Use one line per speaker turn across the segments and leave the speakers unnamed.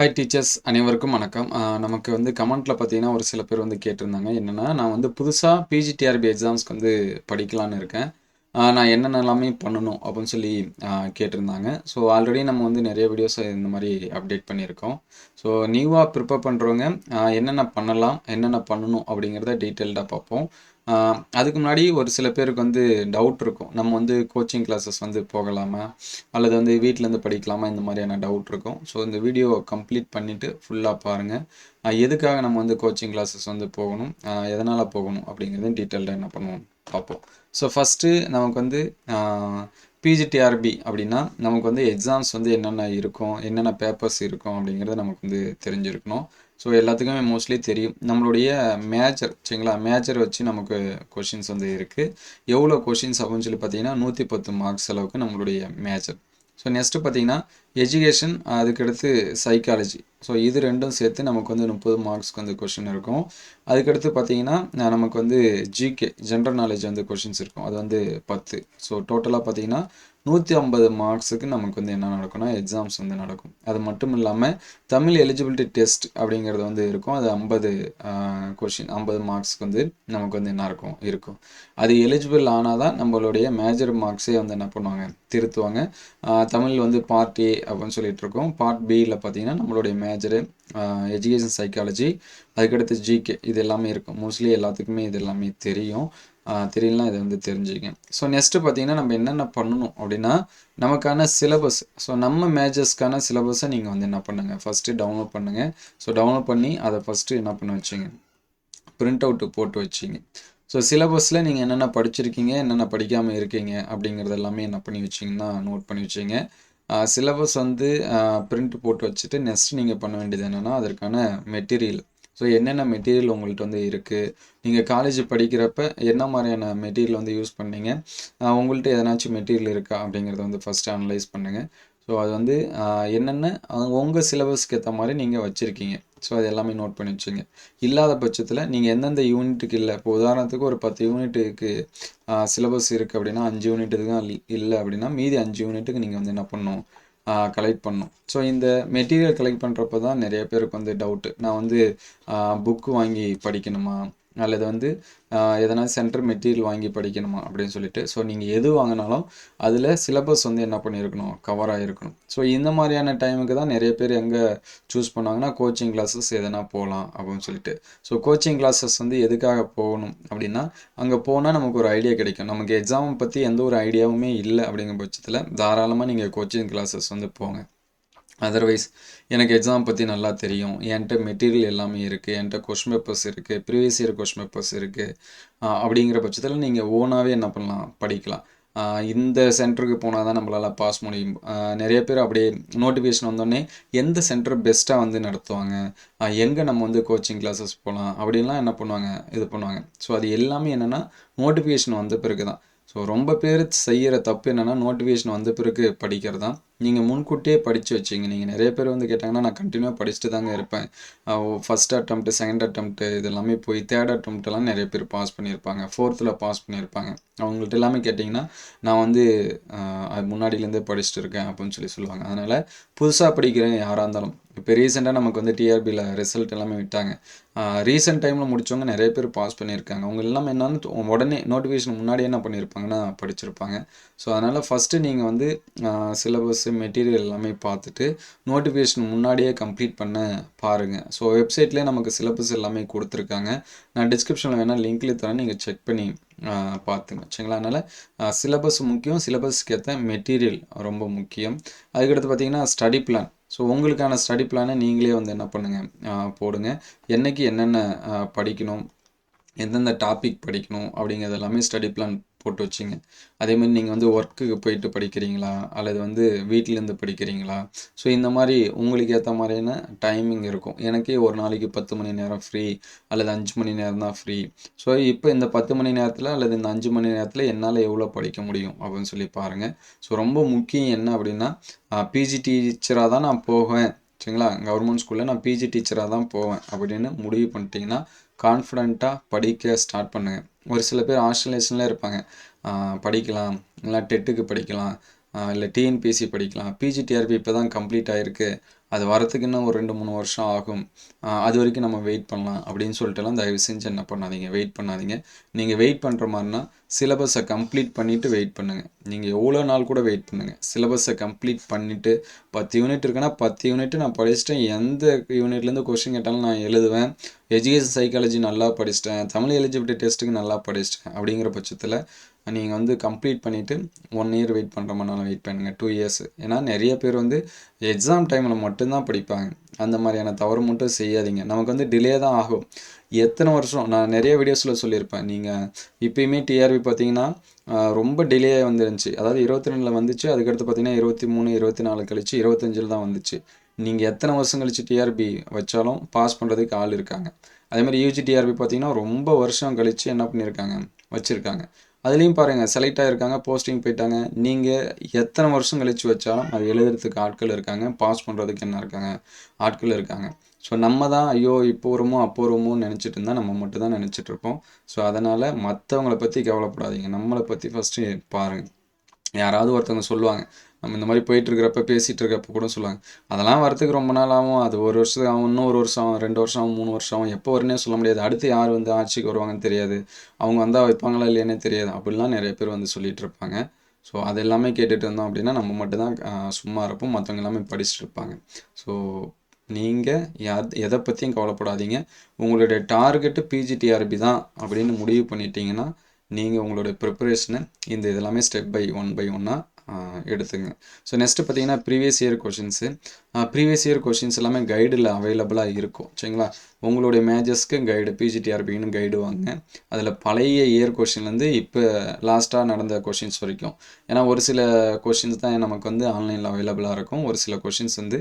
Hi teachers அனைவருக்கும் வணக்கம். நமக்கு வந்து கமெண்ட்டில் பார்த்தீங்கன்னா ஒரு சில பேர் வந்து கேட்டிருந்தாங்க. என்னென்னா நான் வந்து புதுசாக பிஜிடிஆர்பி எக்ஸாம்ஸ்க்கு வந்து படிக்கலான்னு இருக்கேன். நான் என்னென்ன எல்லாமே பண்ணணும் அப்படின்னு சொல்லி கேட்டிருந்தாங்க. ஸோ ஆல்ரெடி நம்ம வந்து நிறைய வீடியோஸ் இந்த மாதிரி அப்டேட் பண்ணியிருக்கோம். ஸோ நியூவாக ப்ரிப்பேர் பண்ணுறவங்க என்னென்ன பண்ணலாம் என்னென்ன பண்ணணும் அப்படிங்கிறத டீட்டெயில்டாக பார்ப்போம். அதுக்கு முன்னாடி ஒரு சில பேருக்கு வந்து டவுட் இருக்கும். நம்ம வந்து கோச்சிங் கிளாஸஸ் வந்து போகலாமா? அல்லது வந்து வீட்டிலேருந்து படிக்கலாமா? இந்த மாதிரியான டவுட் இருக்கும். ஸோ இந்த வீடியோ கம்ப்ளீட் பண்ணிவிட்டு ஃபுல்லாக பாருங்கள் எதுக்காக நம்ம வந்து கோச்சிங் கிளாஸஸ் வந்து போகணும்? எதனால் போகணும்? அப்படிங்கிறது டீட்டெயில்டாக என்ன பண்ணுவோம்? பார்ப்போம். ஸோ ஃபஸ்ட்டு நமக்கு வந்து பிஜிடிஆர்பி அப்படின்னா நமக்கு வந்து எக்ஸாம்ஸ் வந்து என்னென்ன இருக்கும்? என்னென்ன பேப்பர்ஸ் இருக்கும்? அப்படிங்கிறத நமக்கு வந்து தெரிஞ்சிருக்கணும். ஸோ எல்லாத்துக்குமே மோஸ்ட்லி தெரியும். நம்மளுடைய மேஜர் சரிங்களா? மேஜர் வச்சு நமக்கு கொஷின்ஸ் வந்து இருக்குது எவ்வளோ கொஷின்ஸ் அப்படின்னு சொல்லி பார்த்தீங்கன்னா நூற்றி பத்து மார்க்ஸ் அளவுக்கு நம்மளுடைய மேஜர் ஸோ நெக்ஸ்ட்டு பார்த்தீங்கன்னா எஜுகேஷன் அதுக்கடுத்து சைக்காலஜி ஸோ இது ரெண்டும் சேர்த்து நமக்கு வந்து முப்பது மார்க்ஸ்க்கு வந்து கொஷின் இருக்கும். அதுக்கடுத்து பார்த்தீங்கன்னா நமக்கு வந்து ஜிகே ஜென்ரல் நாலேஜ் வந்து கொஷின்ஸ் இருக்கும். அது வந்து பத்து. ஸோ டோட்டலாக பார்த்தீங்கன்னா நூற்றி ஐம்பது மார்க்ஸுக்கு நமக்கு வந்து என்ன நடக்கும்னா எக்ஸாம்ஸ் வந்து நடக்கும். அது மட்டும் இல்லாமல் தமிழ் எலிஜிபிலிட்டி டெஸ்ட் அப்படிங்கிறது வந்து இருக்கும். அது ஐம்பது கொஷின் ஐம்பது மார்க்ஸ்க்கு வந்து நமக்கு வந்து என்ன இருக்கும்? இருக்கும். அது எலிஜிபிள் ஆனால் தான் நம்மளுடைய மேஜர் மார்க்ஸே வந்து என்ன பண்ணுவாங்க? திருத்துவாங்க. தமிழ் வந்து பார்ட் ஏ அப்படின்னு சொல்லிட்டு இருக்கோம். பார்ட் பியில் பார்த்தீங்கன்னா நம்மளுடைய மேஜரு எஜுகேஷன் சைக்காலஜி அதுக்கடுத்து ஜிகே இது எல்லாமே இருக்கும். மோஸ்ட்லி எல்லாத்துக்குமே இது எல்லாமே தெரியும். தெரியலனா இதை வந்து தெரிஞ்சுக்கங்க. ஸோ நெக்ஸ்ட்டு பார்த்தீங்கன்னா நம்ம என்னென்ன பண்ணணும் அப்படின்னா நமக்கான சிலபஸ் ஸோ நம்ம மேஜர்ஸ்க்கான சிலபஸை நீங்கள் வந்து என்ன பண்ணுங்கள் ஃபஸ்ட்டு டவுன்லோட் பண்ணுங்கள் ஸோ டவுன்லோட் பண்ணி அதை ஃபஸ்ட்டு என்ன பண்ண வச்சுங்க? பிரிண்ட் அவுட்டு போட்டு வச்சிங்க. ஸோ சிலபஸில் நீங்கள் என்னென்ன படிச்சிருக்கீங்க என்னென்ன படிக்காமல் இருக்கீங்க அப்படிங்கிறது எல்லாமே என்ன பண்ணி வச்சிங்கன்னா நோட் பண்ணி வச்சிங்க. சிலபஸ் வந்து பிரிண்ட் போட்டு வச்சுட்டு நெக்ஸ்ட் நீங்கள் பண்ண வேண்டியது என்னென்னா அதற்கான மெட்டீரியல் ஸோ என்னென்ன மெட்டீரியல் உங்கள்கிட்ட வந்து இருக்குது நீங்கள் காலேஜ் படிக்கிறப்ப என்ன மாதிரியான மெட்டீரியல் வந்து யூஸ் பண்ணீங்க? உங்கள்கிட்ட எதனாச்சும் மெட்டீரியல் இருக்கா? அப்படிங்கிறத வந்து ஃபஸ்ட்டு அனலைஸ் பண்ணுங்கள் ஸோ அது வந்து என்னென்ன உங்கள் சிலபஸ்க்கு ஏற்ற மாதிரி நீங்கள் வச்சுருக்கீங்க. ஸோ அது எல்லாமே நோட் பண்ணி வச்சுங்க. இல்லாத பட்சத்தில் நீங்கள் எந்தெந்த யூனிட்டுக்கு இல்லை. இப்போ உதாரணத்துக்கு ஒரு பத்து யூனிட்டுக்கு சிலபஸ் இருக்குது அப்படின்னா அஞ்சு யூனிட்டுக்கு தான் இல்லை அப்படின்னா மீதி அஞ்சு யூனிட்டுக்கு நீங்கள் வந்து என்ன பண்ணணும்? கலெக்ட் பண்ணும். ஸோ இந்த மெட்டீரியல் கலெக்ட் பண்ணுறப்ப தான் நிறைய பேருக்கு வந்து டவுட்டு நான் வந்து புக்கு வாங்கி படிக்கணுமா? அல்லது வந்து எதனா சென்டர் மெட்டீரியல் வாங்கி படிக்கணுமா அப்படின்னு சொல்லிட்டு ஸோ நீங்கள் எது வாங்கினாலும் அதில் சிலபஸ் வந்து என்ன பண்ணியிருக்கணும்? கவர் ஆகிருக்கணும் ஸோ இந்த மாதிரியான டைமுக்கு தான் நிறைய பேர் எங்கே சூஸ் பண்ணாங்கன்னா கோச்சிங் கிளாஸஸ் எதனா போகலாம் அப்படின்னு சொல்லிட்டு. ஸோ கோச்சிங் கிளாஸஸ் வந்து எதுக்காக போகணும் அப்படின்னா அங்கே போனால் நமக்கு ஒரு ஐடியா கிடைக்கும். நமக்கு எக்ஸாமை பற்றி எந்த ஒரு ஐடியாவுமே இல்லை அப்படிங்கிற பட்சத்தில் தாராளமாக நீங்கள் கோச்சிங் கிளாஸஸ் வந்து போங்க. அதர்வைஸ் எனக்கு எக்ஸாம் பற்றி நல்லா தெரியும். என்கிட்ட மெட்டீரியல் எல்லாமே இருக்குது என்கிட்ட கொஷின் பேப்பர்ஸ் இருக்குது ப்ரீவியஸ் இயர் கொஷின் பேப்பர்ஸ் இருக்குது அப்படிங்கிற பட்சத்தில் நீங்கள் ஓனாகவே என்ன பண்ணலாம்? படிக்கலாம். இந்த சென்டருக்கு போனால் தான் நம்மளால் பாஸ் முடியும். நிறைய பேர் அப்படியே நோட்டிஃபிகேஷன் வந்தோடனே எந்த சென்டர் பெஸ்ட்டாக வந்து நடத்துவாங்க? எங்கே நம்ம வந்து கோச்சிங் கிளாஸஸ் போகலாம் அப்படின்லாம் என்ன பண்ணுவாங்க? இது பண்ணுவாங்க. ஸோ அது எல்லாமே என்னென்னா நோட்டிஃபிகேஷன் வந்த பிறகு தான் ஸோ ரொம்ப பேர் செய்கிற தப்பு என்னென்னா நோட்டிஃபிகேஷன் வந்த பிறகு படிக்கிறது தான் நீங்கள் முன்கூட்டியே படித்து வச்சிங்க நீங்கள் நிறைய பேர் வந்து கேட்டாங்கன்னா நான் கண்டினியூவாக படிச்சுட்டு தாங்க இருப்பேன். ஃபஸ்ட் அட்டம்ப்ட் செகண்ட் அட்டம்ப்ட்டு இது எல்லாமே போய் தேர்ட் அட்டம்ப்டெல்லாம் நிறைய பேர் பாஸ் பண்ணியிருப்பாங்க. ஃபோர்த்தில் பாஸ் பண்ணியிருப்பாங்க. அவங்கள்ட்ட எல்லாமே கேட்டிங்கன்னா நான் வந்து முன்னாடியிலேருந்தே படிச்சுட்டு இருக்கேன் அப்படின்னு சொல்லி சொல்லுவாங்க. அதனால் புதுசாக படிக்கிறேன் யாராக இருந்தாலும். இப்போ ரீசெண்டாக நமக்கு வந்து டிஆர்பியில் ரிசல்ட் எல்லாமே விட்டாங்க. ரீசெண்ட் டைமில் முடித்தவங்க நிறைய பேர் பாஸ் பண்ணியிருக்காங்க. அவங்க எல்லாமே என்னன்னு உடனே நோட்டிஃபிகேஷன் முன்னாடியே என்ன பண்ணியிருப்பாங்கன்னா படிச்சிருப்பாங்க. ஸோ அதனால் ஃபஸ்ட்டு நீங்கள் வந்து சிலபஸ் மெட்டீரியல் எல்லாமே பார்த்துட்டு நோட்டிஃபிகேஷன் முன்னாடியே கம்ப்ளீட் பண்ண பாருங்கள் ஸோ வெப்சைட்லேயே நமக்கு சிலபஸ் எல்லாமே கொடுத்துருக்காங்க. நான் டிஸ்கிரிப்ஷனில் வேணால் லிங்க்லேயே தரேன். நீங்கள் செக் பண்ணி பார்த்துங்க. சரிங்களா? அதனால் சிலபஸ் முக்கியம். சிலபஸ்க்கு ஏற்ற மெட்டீரியல் ரொம்ப முக்கியம். அதுக்கடுத்து பார்த்தீங்கன்னா ஸ்டடி பிளான் ஸோ உங்களுக்கான ஸ்டடி பிளானை நீங்களே வந்து என்ன பண்ணுங்கள் போடுங்க. என்றைக்கு என்னென்ன படிக்கணும்? எந்தெந்த டாபிக் படிக்கணும்? அப்படிங்கிறது எல்லாமே ஸ்டடி பிளான் போட்டு வச்சிங்க. அதேமாதிரி நீங்கள் வந்து ஒர்க்குக்கு போயிட்டு படிக்கிறீங்களா? அல்லது வந்து வீட்டிலேருந்து படிக்கிறீங்களா? ஸோ இந்த மாதிரி உங்களுக்கு ஏற்ற மாதிரியான டைமிங் இருக்கும். எனக்கே ஒரு நாளைக்கு பத்து மணி நேரம் ஃப்ரீ அல்லது அஞ்சு மணி நேரம் தான் ஃப்ரீ ஸோ இப்போ இந்த பத்து மணி நேரத்தில் அல்லது இந்த அஞ்சு மணி நேரத்தில் என்னால் எவ்வளோ படிக்க முடியும் அப்படின்னு சொல்லி பாருங்கள் ஸோ ரொம்ப முக்கியம் என்ன அப்படின்னா பிஜி டீச்சராக தான் நான் போவேன். சரிங்களா? கவர்மெண்ட் ஸ்கூலில் நான் பிஜி டீச்சராக தான் போவேன் அப்படின்னு முடிவு பண்ணிட்டீங்கன்னா கான்ஃபிடண்ட்டாக படிக்க ஸ்டார்ட் பண்ணுங்கள் ஒரு சில பேர் ஆஸ்ட்ரலேஷனில் இருப்பாங்க. படிக்கலாம் இல்லை டெட்டுக்கு படிக்கலாம் இல்லை டிஎன்பிஎஸ்சி படிக்கலாம் பிஜிடிஆர்பி இப்போ தான் கம்ப்ளீட் ஆகிருக்கு அது வரத்துக்கு இன்னும் ஒரு ரெண்டு மூணு வருஷம் ஆகும். அது வரைக்கும் நம்ம வெயிட் பண்ணலாம் அப்படின்னு சொல்லிட்டுலாம் தயவு செஞ்சு என்ன பண்ணாதீங்க. வெயிட் பண்ணாதீங்க. நீங்கள் வெயிட் பண்ணுற மாதிரினா சிலபஸை கம்ப்ளீட் பண்ணிவிட்டு வெயிட் பண்ணுங்கள் நீங்கள் எவ்வளோ நாள் கூட வெயிட் பண்ணுங்கள் சிலபஸை கம்ப்ளீட் பண்ணிவிட்டு பத்து யூனிட் இருக்குன்னா பத்து யூனிட்டு நான் படிச்சிட்டேன். எந்த யூனிட்லேருந்து கொஸ்டின் கேட்டாலும் நான் எழுதுவேன். எஜுகேஷன் சைக்காலஜி நல்லா படிச்சிட்டேன். தமிழ் எலிஜிபிலிட்டி டெஸ்ட்டுக்கு நல்லா படிச்சிட்டேன் அப்படிங்கிற பட்சத்தில் நீங்கள் வந்து கம்ப்ளீட் பண்ணிவிட்டு ஒன் இயர் வெயிட் பண்ணுற மாதிரினாலும் வெயிட் பண்ணுங்கள் டூ இயர்ஸ் ஏன்னா நிறைய பேர் வந்து எக்ஸாம் டைமில் மட்டும்தான் படிப்பாங்க. அந்த மாதிரியான தவறு மட்டும் செய்யாதீங்க. நமக்கு வந்து டிலே தான் ஆகும். எத்தனை வருஷம்? நான் நிறைய வீடியோஸில் சொல்லியிருப்பேன். நீங்கள் இப்பயுமே டிஆர்பி பார்த்தீங்கன்னா ரொம்ப டிலே வந்துருந்துச்சு. அதாவது இருபத்தி ரெண்டில் வந்துச்சு. அதுக்கடுத்து பார்த்தீங்கன்னா இருபத்தி மூணு இருபத்தி நாலு கழிச்சு இருபத்தஞ்சில் தான் வந்துச்சு. நீங்கள் எத்தனை வருஷம் கழிச்சு டிஆர்பி வச்சாலும் பாஸ் பண்ணுறதுக்கு ஆள் இருக்காங்க. அதே மாதிரி யூஜி டிஆர்பி பார்த்தீங்கன்னா ரொம்ப வருஷம் கழித்து என்ன பண்ணியிருக்காங்க? வச்சுருக்காங்க. அதுலேயும் பாருங்கள் செலக்ட் ஆகிருக்காங்க போஸ்டிங் போயிட்டாங்க. நீங்கள் எத்தனை வருஷம் கழித்து வச்சாலும் அது எழுதுறதுக்கு ஆட்கள் இருக்காங்க பாஸ் பண்ணுறதுக்கு என்ன இருக்காங்க ஆட்கள் இருக்காங்க. ஸோ நம்ம தான் ஐயோ இப்போ வருமோ அப்போ வருமோ நினச்சிட்டு இருந்தால் நம்ம மட்டும் தான் நினச்சிட்டு இருப்போம். ஸோ அதனால் மற்றவங்கள பற்றி கவலைப்படாதீங்க. நம்மளை பற்றி ஃபஸ்ட்டு பாருங்கள் யாராவது ஒருத்தவங்க சொல்லுவாங்க நம்ம இந்த மாதிரி போயிட்டு இருக்கிறப்ப பேசிகிட்டு இருக்கிறப்ப கூட சொல்லுவாங்க. அதெல்லாம் வரத்துக்கு ரொம்ப நாள் ஆகும். அது ஒரு வருஷத்துக்கு ஆகும் இன்னும் ஒரு வருஷம் ஆகும் ரெண்டு வருஷம் ஆகும் மூணு வருஷம் ஆகும். எப்போ வரும்னே சொல்ல முடியாது. அடுத்து யார் வந்து ஆட்சிக்கு வருவாங்கன்னு தெரியாது. அவங்க வந்தால் வைப்பாங்களா இல்லையானே தெரியாது. அப்படிலாம் நிறைய பேர் வந்து சொல்லிட்டு இருப்பாங்க ஸோ அது எல்லாமே கேட்டுட்டு இருந்தோம் அப்படின்னா நம்ம மட்டும்தான் சும்மா இருப்போம். மற்றவங்க எல்லாமே படிச்சுட்டு இருப்பாங்க. ஸோ நீங்கள் யார் எதை பற்றியும் கவலைப்படாதீங்க. உங்களுடைய டார்கெட்டு பிஜிடிஆர்பி தான் அப்படின்னு முடிவு பண்ணிட்டீங்கன்னா நீங்கள் உங்களுடைய ப்ரிப்பரேஷனை இந்த இதெல்லாமே ஸ்டெப் பை ஒன் பை ஒன்னாக எடுத்துங்க. ஸோ நெக்ஸ்ட்டு பார்த்தீங்கன்னா previous year questions previous year questions எல்லாமே கைடில் அவைலபிளாக இருக்கும். சரிங்களா? உங்களுடைய மேஜஸ்க்கு கைடு பிஜிடிஆர்பின்னு கைடு வாங்க. அதில் பழைய இயர் கொஷின்லேருந்து இப்போ லாஸ்ட்டாக நடந்த கொஷின்ஸ் வரைக்கும். ஏன்னா ஒரு சில கொஷின்ஸ் தான் நமக்கு வந்து ஆன்லைனில் அவைலபிளாக இருக்கும். ஒரு சில கொஷின்ஸ் வந்து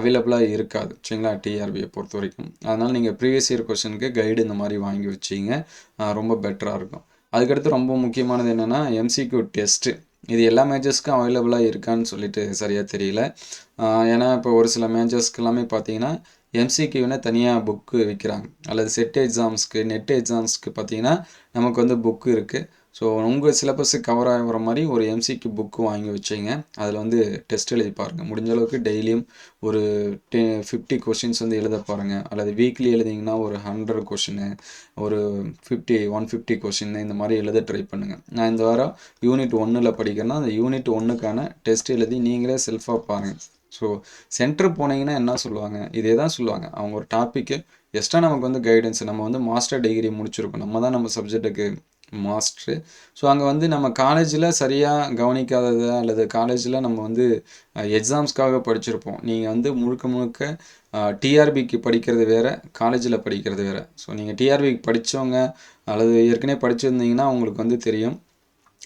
அவைலபிளாக இருக்காது. சரிங்களா? டிஆர்பியை பொறுத்த வரைக்கும். அதனால் நீங்கள் ப்ரீவியஸ் இயர் கொஷினுக்கு கைடு இந்த மாதிரி வாங்கி வச்சிங்க. ரொம்ப பெட்டராக இருக்கும். அதுக்கடுத்து ரொம்ப முக்கியமானது என்னென்னா எம்சிக்யூ டெஸ்ட்டு இது எல்லா மேஜர்ஸ்க்கும் அவைலபிளாக இருக்கான்னு சொல்லிட்டு சரியாக தெரியல. ஏன்னா இப்போ ஒரு சில மேஜர்ஸ்க்கு எல்லாமே பார்த்தீங்கன்னா எம்சிக்யூனே தனியாக புக்கு விற்கிறாங்க அல்லது செட் எக்ஸாம்ஸ்க்கு நெட் எக்ஸாம்ஸ்க்கு பார்த்தீங்கன்னா நமக்கு வந்து புக்கு இருக்குது ஸோ உங்கள் சிலபஸுக்கு கவர் ஆகிற மாதிரி ஒரு எம்சிக்கு புக்கு வாங்கி வச்சிங்க. அதில் வந்து டெஸ்ட் எழுதி பாருங்கள் முடிஞ்ச அளவுக்கு டெய்லியும் ஒரு டெ ஃபிஃப்டி கொஷின்ஸ் வந்து எழுத பாருங்கள் அல்லது வீக்லி எழுதிங்கன்னா ஒரு ஹண்ட்ரட் கொஷின்னு ஒரு ஃபிஃப்டி ஒன் ஃபிஃப்டி கொஷின் இந்த மாதிரி எழுத ட்ரை பண்ணுங்கள் நான் இந்த வாரம் யூனிட் ஒன்றில் படிக்கிறேன்னா அந்த யூனிட் ஒன்றுக்கான டெஸ்ட் எழுதி நீங்களே செல்ஃபாக பாருங்கள் ஸோ சென்டர் போனீங்கன்னா என்ன சொல்லுவாங்க? இதே தான் சொல்லுவாங்க. அவங்க ஒரு டாப்பிக்கு எக்ஸ்ட்ரா நமக்கு வந்து கைடன்ஸ் நம்ம வந்து மாஸ்டர் டிகிரி முடிச்சிருக்கோம். நம்ம தான் நம்ம சப்ஜெக்ட்டுக்கு மாஸ்டரு. ஸோ அங்கே வந்து நம்ம காலேஜில் சரியாக கவனிக்காதது அல்லது காலேஜில் நம்ம வந்து எக்ஸாம்ஸ்க்காக படிச்சிருப்போம். நீங்கள் வந்து முழுக்க முழுக்க டிஆர்பிக்கு படிக்கிறது வேறு காலேஜில் படிக்கிறது வேறு. ஸோ நீங்கள் டிஆர்பிக்கு படித்தவங்க அல்லது ஏற்கனவே படிச்சிருந்தீங்கன்னா உங்களுக்கு வந்து தெரியும்.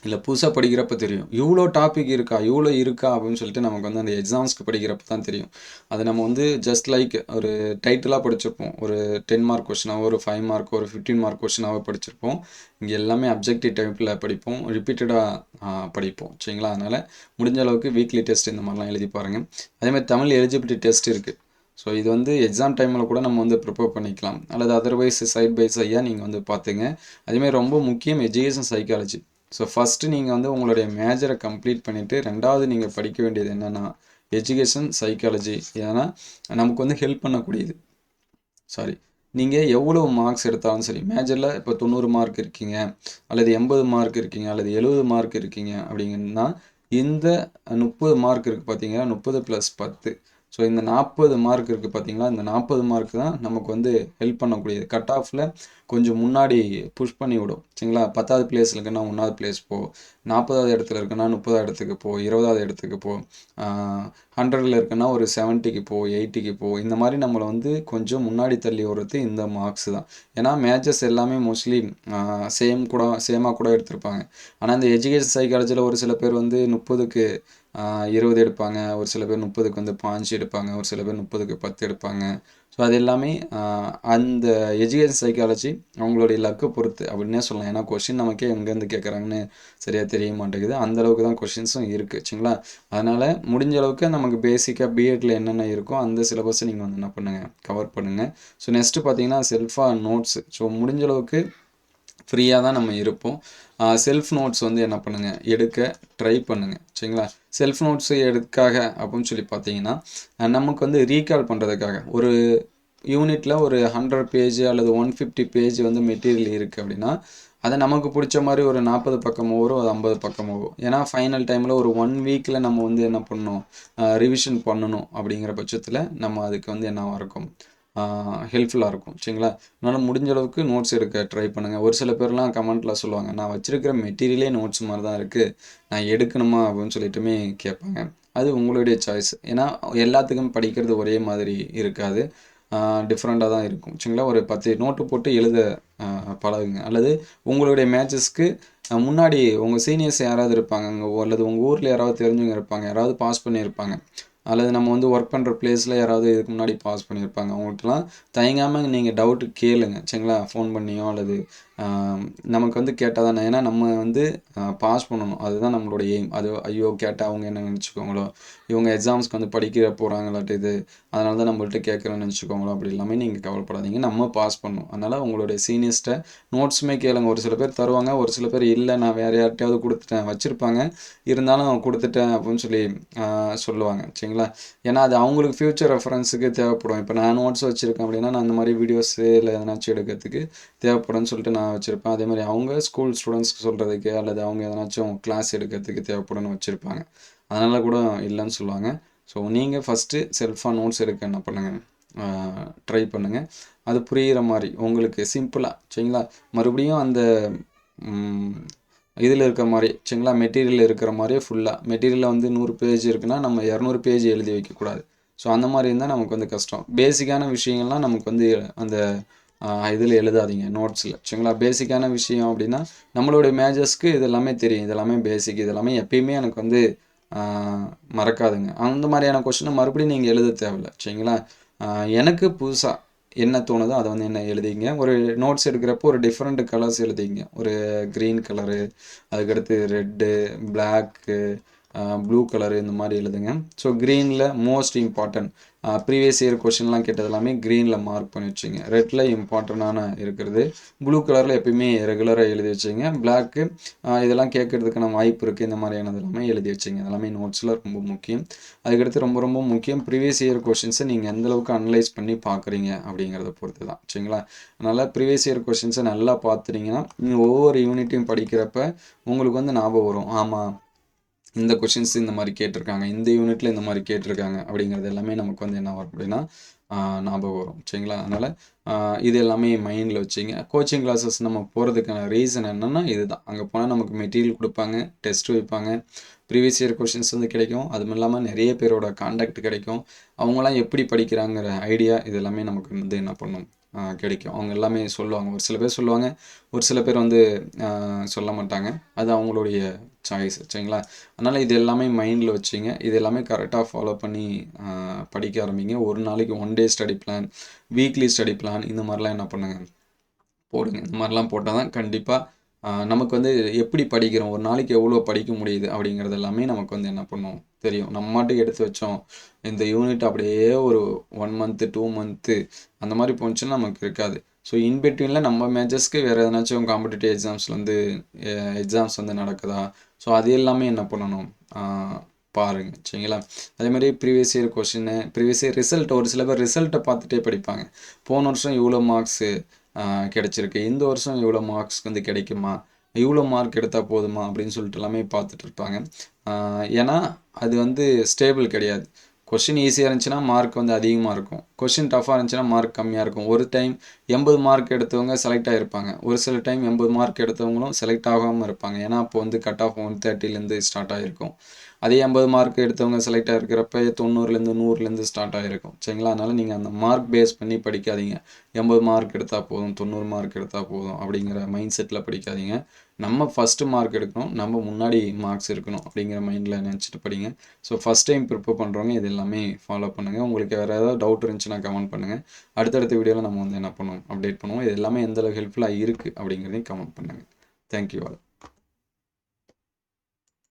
இல்லை புதுசாக படிக்கிறப்ப தெரியும். இவ்வளோ டாபிக் இருக்கா இவ்வளோ இருக்கா அப்படின்னு சொல்லிட்டு நமக்கு வந்து அந்த எக்ஸாம்ஸ்க்கு படிக்கிறப்ப தான் தெரியும். அது நம்ம வந்து ஜஸ்ட் லைக் ஒரு டைட்டிலாக படிச்சிருப்போம். ஒரு டென் மார்க் கொஷினாவோ ஒரு ஃபைவ் மார்க் ஒரு ஃபிஃப்டீன் மார்க் கொஷினாவோ படிச்சிருப்போம். இங்கே எல்லாமே அப்ஜெக்டிவ் டைப்பில் படிப்போம். ரிப்பீட்டடாக படிப்போம். சரிங்களா? அதனால் முடிஞ்ச அளவுக்கு வீக்லி டெஸ்ட் இந்த மாதிரிலாம் எழுதி பாருங்கள் அதேமாதிரி தமிழ் எலிஜிபிலிட்டி டெஸ்ட் இருக்குது ஸோ இது வந்து எக்ஸாம் டைமில் கூட நம்ம வந்து ப்ரிப்பேர் பண்ணிக்கலாம். அல்லது அதர்வைஸ் சைட் பை சைடாக நீங்கள் வந்து பார்த்துங்க. அதேமாதிரி ரொம்ப முக்கியம் எஜுகேஷன் சைக்காலஜி ஸோ ஃபஸ்ட்டு நீங்கள் வந்து உங்களுடைய மேஜரை கம்ப்ளீட் பண்ணிவிட்டு ரெண்டாவது நீங்கள் படிக்க வேண்டியது என்னென்னா எஜுகேஷன் சைக்காலஜி ஏன்னா நமக்கு வந்து ஹெல்ப் பண்ணக்கூடியது. சாரி நீங்கள் எவ்வளோ மார்க்ஸ் எடுத்தாலும் சரி மேஜரில் இப்போ தொண்ணூறு மார்க் இருக்கீங்க அல்லது எண்பது மார்க் இருக்கீங்க அல்லது எழுபது மார்க் இருக்கீங்க அப்படிங்கன்னா இந்த முப்பது மார்க் இருக்குது பார்த்தீங்கன்னா முப்பது ப்ளஸ் பத்து. ஸோ இந்த நாற்பது மார்க் இருக்குது பார்த்தீங்களா இந்த நாற்பது மார்க் தான் நமக்கு வந்து ஹெல்ப் பண்ணக்கூடியது. கட் ஆஃபில் கொஞ்சம் முன்னாடி புஷ் பண்ணி விடும். சரிங்களா? பத்தாவது பிளேஸில் இருக்குன்னா ஒன்றாவது பிளேஸ் போ. நாற்பதாவது இடத்துல இருக்குன்னா முப்பதாவது இடத்துக்கு போ. இருபதாவது இடத்துக்கு போ. ஹண்ட்ரடில் இருக்குன்னா ஒரு செவன்ட்டிக்கு போ எயிட்டிக்கு போ. இந்த மாதிரி நம்மளை வந்து கொஞ்சம் முன்னாடி தள்ளி விடுறது இந்த மார்க்ஸ் தான். ஏன்னா மேட்சஸ் எல்லாமே மோஸ்ட்லி சேம் கூட சேமாக கூட எடுத்திருப்பாங்க. ஆனால் இந்த எஜுகேஷன் சைக்காலஜியில் ஒரு சில பேர் வந்து முப்பதுக்கு இருபது எடுப்பாங்க. ஒரு சில பேர் முப்பதுக்கு வந்து பாஞ்சு எடுப்பாங்க. ஒரு சில பேர் முப்பதுக்கு பத்து எடுப்பாங்க. ஸோ அது எல்லாமே அந்த எஜுகேஷன் சைக்காலஜி அவங்களுடைய லக்கை பொறுத்து அப்படின்னே சொல்லலாம். ஏன்னா கொஷின் நமக்கே எங்கேருந்து கேட்குறாங்கன்னு சரியாக தெரிய மாட்டேங்குது. அந்த அளவுக்கு தான் கொஷின்ஸும் இருக்குது சரிங்களா? அதனால் முடிஞ்ச அளவுக்கு நமக்கு பேசிக்காக பிஎட்டில் என்னென்ன இருக்கோ அந்த சிலபஸை நீங்கள் வந்து என்ன பண்ணுங்கள் கவர் பண்ணுங்கள் ஸோ நெக்ஸ்ட்டு பார்த்தீங்கன்னா செல்ஃபாக நோட்ஸ் ஸோ முடிஞ்ச அளவுக்கு ஃப்ரீயாக தான் நம்ம இருப்போம். செல்ஃப் நோட்ஸ் வந்து என்ன பண்ணுங்கள் எடுக்க ட்ரை பண்ணுங்கள் சரிங்களா? செல்ஃப் நோட்ஸ் எடுக்காக அப்படின்னு சொல்லி பார்த்தீங்கன்னா நமக்கு வந்து ரீகால் பண்ணுறதுக்காக ஒரு யூனிட்டில் ஒரு ஹண்ட்ரட் பேஜ் அல்லது ஒன் ஃபிஃப்டி பேஜ் வந்து மெட்டீரியல் இருக்குது அப்படின்னா அதை நமக்கு பிடிச்ச மாதிரி ஒரு நாற்பது பக்கமோ வரும் ஒரு ஐம்பது பக்கமோ. ஏன்னா ஃபைனல் டைமில் ஒரு ஒன் வீக்கில் நம்ம வந்து என்ன பண்ணணும்? ரிவிஷன் பண்ணணும் அப்படிங்கிற பட்சத்தில் நம்ம அதுக்கு வந்து என்னவாக இருக்கும்? ஹெல்ப்ஃபுல்லாக இருக்கும். சரிங்களா? அதனால் முடிஞ்ச அளவுக்கு நோட்ஸ் எடுக்க ட்ரை பண்ணுங்கள் ஒரு சில பேர்லாம் கமெண்ட்டில் சொல்லுவாங்க நான் வச்சுருக்கிற மெட்டீரியலே நோட்ஸ் மாதிரி தான் இருக்குது நான் எடுக்கணுமா? அப்படின்னு சொல்லிட்டுமே கேட்பாங்க. அது உங்களுடைய சாய்ஸ் ஏன்னா எல்லாத்துக்கும் படிக்கிறது ஒரே மாதிரி இருக்காது. டிஃப்ரெண்ட்டாக தான் இருக்கும். சரிங்களா? ஒரு பத்து நோட்டு போட்டு எழுத பழகுங்க. அல்லது உங்களுடைய மேட்சஸ்க்கு முன்னாடி உங்கள் சீனியர்ஸ் யாராவது இருப்பாங்க அங்கே அல்லது உங்கள் ஊரில் யாராவது தெரிஞ்சவங்க இருப்பாங்க யாராவது பாஸ் பண்ணியிருப்பாங்க. அல்லது நம்ம வந்து ஒர்க் பண்ணுற பிளேஸில் யாராவது இதுக்கு முன்னாடி பாஸ் பண்ணியிருப்பாங்க அவங்கள்ட்டலாம் தயங்காமல் நீங்கள் டவுட்டு கேளுங்க. சரிங்களா? ஃபோன் பண்ணியோ அல்லது நமக்கு வந்து கேட்டால் தானே. ஏன்னா நம்ம வந்து பாஸ் பண்ணணும். அதுதான் நம்மளோட எய்ம் அது ஐயோ கேட்டால் அவங்க என்ன நினச்சிக்கோங்களோ இவங்க எக்ஸாம்ஸ்க்கு வந்து படிக்கிற போகிறாங்களாட்டு இது. அதனால தான் நம்மள்ட்ட கேட்குறேன்னு நினச்சிக்கோங்களோ அப்படி எல்லாமே நீங்கள் கவலைப்படாதீங்க. நம்ம பாஸ் பண்ணும் அதனால் உங்களுடைய சீனியர்ஸ்ட்டை நோட்ஸுமே கேளுங்க. ஒரு சில பேர் தருவாங்க. ஒரு சில பேர் இல்லை நான் வேறு யார்கிட்டயாவது கொடுத்துட்டேன் வச்சுருப்பாங்க. இருந்தாலும் கொடுத்துட்டேன் அப்படின்னு சொல்லி சொல்லுவாங்க. சரிங்களா? ஏன்னா அது அவங்களுக்கு ஃப்யூச்சர் ரெஃபரன்ஸுக்கு தேவைப்படும். இப்போ நான் நோட்ஸ் வச்சுருக்கேன் அப்படின்னா நான் அந்த மாதிரி வீடியோஸு இல்லை எதனாச்சும் எடுக்கிறதுக்கு தேவைப்படும்னு சொல்லிட்டு நான் வச்சுருப்பேன். அதே மாதிரி அவங்க ஸ்கூல் ஸ்டூடெண்ட்ஸ்க்கு சொல்கிறதுக்கு அல்லது அவங்க எதனாச்சும் கிளாஸ் எடுக்கிறதுக்கு தேவைப்படும்னு வச்சுருப்பாங்க. அதனால் கூட இல்லைன்னு சொல்லுவாங்க. ஸோ நீங்கள் ஃபஸ்ட்டு செல்ஃபாக நோட்ஸ் எடுக்க என்ன பண்ணுங்கள் ட்ரை பண்ணுங்கள் அது புரிகிற மாதிரி உங்களுக்கு சிம்பிளாக சரிங்களா? மறுபடியும் அந்த இதில் இருக்கிற மாதிரி சரிங்களா? மெட்டீரியல் இருக்கிற மாதிரியே ஃபுல்லாக மெட்டீரியலில் வந்து நூறு பேஜ் இருக்குன்னா நம்ம இரநூறு பேஜ் எழுதி வைக்கக்கூடாது. ஸோ அந்த மாதிரி இருந்தால் நமக்கு வந்து கஷ்டம். பேசிக்கான விஷயங்கள்லாம் நமக்கு வந்து அந்த இதில் எழுதாதீங்க நோட்ஸில் சரிங்களா? பேசிக்கான விஷயம் அப்படின்னா நம்மளுடைய மேஜர்ஸ்க்கு இது எல்லாமே தெரியும். இது எல்லாமே பேசிக் இது எல்லாமே எப்பயுமே எனக்கு வந்து மறக்காதுங்க. அந்த மாதிரியான கொஷினை மறுபடியும் நீங்கள் எழுத தேவையில்ல. சரிங்களா? எனக்கு புதுசாக என்ன தோணுதோ அதை வந்து என்ன எழுதிங்க. ஒரு நோட்ஸ் எடுக்கிறப்போ ஒரு டிஃப்ரெண்ட் கலர்ஸ் எழுதிங்க. ஒரு க்ரீன் கலரு அதுக்கடுத்து ரெட்டு பிளாக்கு ப்ளூ கலரு இந்த மாதிரி எழுதுங்க. ஸோ க்ரீனில் மோஸ்ட் இம்பார்ட்டன்ட் ப்ரீவியஸ் இயர் கொஷின்லாம் கேட்டது எல்லாமே க்ரீனில் மார்க் பண்ணி வச்சுங்க. ரெட்டில் இம்பார்ட்டண்டான இருக்கிறது. ப்ளூ கலரில் எப்பயுமே ரெகுலராக எழுதி வச்சுங்க. பிளாக்கு இதெல்லாம் கேட்கறதுக்கான வாய்ப்பு இருக்குது இந்த மாதிரியானது எல்லாமே எழுதி வச்சுங்க. இதெல்லாமே நோட்ஸில் ரொம்ப முக்கியம். அதுக்கடுத்து ரொம்ப ரொம்ப முக்கியம் ப்ரீவியஸ் இயர் கொஷின்ஸை நீங்கள் எந்தளவுக்கு அனலைஸ் பண்ணி பார்க்குறீங்க அப்படிங்கிறத பொறுத்து தான் சரிங்களா? அதனால் ப்ரீவியஸ் இயர் கொஷின்ஸை நல்லா பார்த்துட்டீங்கன்னா நீங்கள் ஒவ்வொரு யூனிட்டையும் படிக்கிறப்ப உங்களுக்கு வந்து ஞாபகம் வரும். ஆமாம் இந்த கொஷின்ஸ் இந்த மாதிரி கேட்டிருக்காங்க இந்த யூனிட்ல இந்த மாதிரி கேட்டிருக்காங்க அப்படிங்கிறது எல்லாமே நமக்கு வந்து என்ன வரும் அப்படின்னா ஞாபகம் வரும். சரிங்களா? அதனால் இது எல்லாமே மைண்டில் வச்சுங்க. கோச்சிங் கிளாஸஸ் நம்ம போகிறதுக்கான ரீசன் என்னென்னா இதுதான். அங்கே போனால் நமக்கு மெட்டீரியல் கொடுப்பாங்க டெஸ்ட் வைப்பாங்க. ப்ரீவியஸ் இயர் கொஷின்ஸ் வந்து கிடைக்கும். அதுவும் இல்லாமல் நிறைய பேரோட காண்டாக்ட் கிடைக்கும். அவங்களாம் எப்படி படிக்கிறாங்கிற ஐடியா இது எல்லாமே நமக்கு வந்து என்ன பண்ணும்? கிடைக்கும். அவங்க எல்லாமே சொல்லுவாங்க. ஒரு சில பேர் சொல்லுவாங்க. ஒரு சில பேர் வந்து சொல்ல மாட்டாங்க. அது அவங்களுடைய சாய்ஸ் சரிங்களா? அதனால் இது எல்லாமே மைண்டில் வச்சுங்க. இது எல்லாமே கரெக்டாக ஃபாலோ பண்ணி படிக்க ஆரம்பிங்க. ஒரு நாளைக்கு one day study plan weekly study plan இந்த மாதிரிலாம் என்ன பண்ணுங்க? போடுங்க. இந்த மாதிரிலாம் போட்டால் தான் கண்டிப்பாக நமக்கு வந்து எப்படி படிக்கிறோம்? ஒரு நாளைக்கு எவ்வளோ படிக்க முடியுது? அப்படிங்கிறது எல்லாமே நமக்கு வந்து என்ன பண்ணும்? தெரியும். நம்ம மாட்டுக்கு எடுத்து வச்சோம். இந்த யூனிட் அப்படியே ஒரு ஒன் மந்த்து டூ மந்த்து அந்த மாதிரி போச்சுன்னா நமக்கு இருக்காது. ஸோ இன்பிட்வீனில் நம்ம மேஜஸ்க்கு வேறு எதனாச்சும் காம்படிட்டிவ் எக்ஸாம்ஸில் வந்து எக்ஸாம்ஸ் வந்து நடக்குதா? ஸோ அது எல்லாமே என்ன பண்ணணும்? பாருங்க. சரிங்களா? அதே மாதிரி ப்ரீவியஸ் இயர் கொஷின்னு ப்ரீவியஸ் இயர் ரிசல்ட் ஒரு சில பேர் ரிசல்ட்டை பார்த்துட்டே படிப்பாங்க. போன வருஷம் இவ்வளோ மார்க்ஸு கிடச்சிருக்கு. இந்த வருஷம் இவ்வளோ மார்க்ஸ் வந்து கிடைக்குமா? இவ்வளோ மார்க் எடுத்தால் போதுமா? அப்படின்னு சொல்லிட்டு எல்லாமே பார்த்துட்டு இருப்பாங்க. ஏன்னா அது வந்து ஸ்டேபிள் கிடையாது. கொஷின் ஈஸியாக இருந்துச்சுன்னா மார்க் வந்து அதிகமாக இருக்கும். கொஷின் டஃப்பாக இருந்துச்சுன்னா மார்க் கம்மியாக இருக்கும். ஒரு டைம் எண்பது மார்க் எடுத்தவங்க செலக்ட் ஆகிருப்பாங்க ஒரு சில டைம் எண்பது மார்க் எடுத்தவங்களும் செலக்ட் ஆகாமல் இருப்பாங்க. ஏன்னா அப்போ வந்து கட் ஆஃப் ஒன் தேர்ட்டிலேருந்து ஸ்டார்ட் ஆகிருக்கும் அதே எண்பது மார்க் எடுத்தவங்க செலக்ட் ஆகிருக்கிறப்ப தொண்ணூறுலேருந்து நூறுலேருந்து ஸ்டார்ட் ஆகிருக்கும் சரிங்களா? அதனால் நீங்கள் அந்த மார்க் பேஸ் பண்ணி படிக்காதீங்க. எண்பது மார்க் எடுத்தால் போதும் தொண்ணூறு மார்க் எடுத்தால் போதும் அப்படிங்கிற மைண்ட் செட்டில் படிக்காதீங்க. நம்ம ஃபஸ்ட்டு மார்க் எடுக்கணும் நம்ம முன்னாடி மார்க்ஸ் இருக்கணும் அப்படிங்கிற மைண்டில் நினச்சிட்டு படிங்க. ஸோ ஃபஸ்ட் டைம் ப்ரிப்பேர் பண்ணுறவங்க இது எல்லாமே ஃபாலோ பண்ணுங்கள் உங்களுக்கு வேறு ஏதாவது டவுட் இருந்துச்சுன்னா கமெண்ட் பண்ணுங்கள் அடுத்தடுத்த வீடியோவில் நம்ம வந்து என்ன பண்ணுவோம் அப்டேட் பண்ணுவோம். இது எல்லாமே எந்த அளவுக்கு ஹெல்ப்ஃபுல்லாக இருக்குது அப்படிங்கிறதையும் கமெண்ட் பண்ணுங்கள் தேங்க்யூ ஆல்